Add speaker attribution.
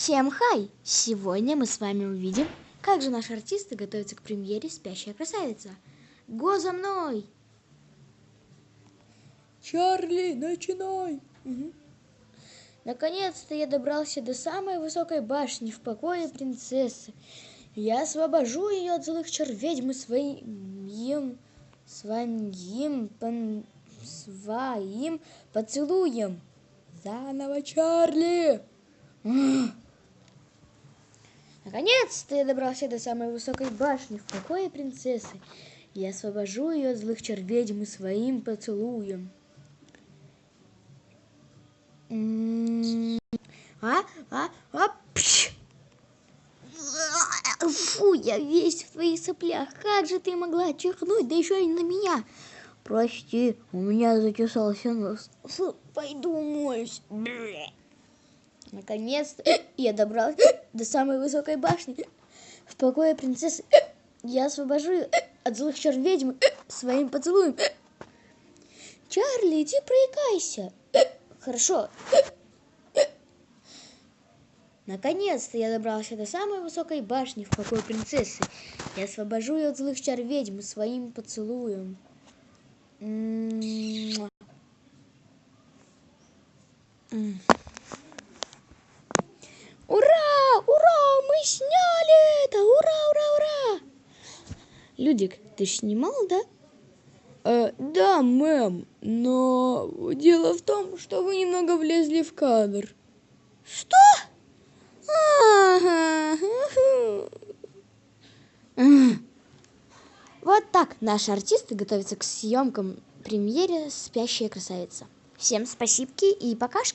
Speaker 1: Всем хай! Сегодня мы с вами увидим, как же наши артисты готовятся к премьере «Спящая красавица». Го за мной!
Speaker 2: Чарли, начинай!
Speaker 1: Наконец-то я добрался до самой высокой башни в покое принцессы. Я освобожу ее от злых ведьмы своим, своим, пон- своим поцелуем.
Speaker 2: Заново, Чарли!
Speaker 1: Наконец-то я добрался до самой высокой башни в покое принцессы. Я освобожу ее от злых чар ведьмы своим поцелуем. М, А, а, а, пш! Фу, я весь в твоих соплях. Как же ты могла чихнуть, да еще и на меня? Прости, у меня зачесался нос. Фу, пойду умоюсь. Наконец-то я добрался до самой высокой башни. В покое принцессы я освобожу ее от злых чар ведьмы своим поцелуем. Чарли, иди проикайся. Хорошо. Наконец-то я добрался до самой высокой башни в покое принцессы. Я освобожу ее от злых чар ведьмы своим поцелуем. М. Людик, ты снимал, да?
Speaker 2: Э, да, мэм, но дело в том, что вы немного влезли в кадр.
Speaker 1: Что? Вот так наши артисты готовятся к съемкам премьере «Спящая красавица». Всем спасибо и покашки.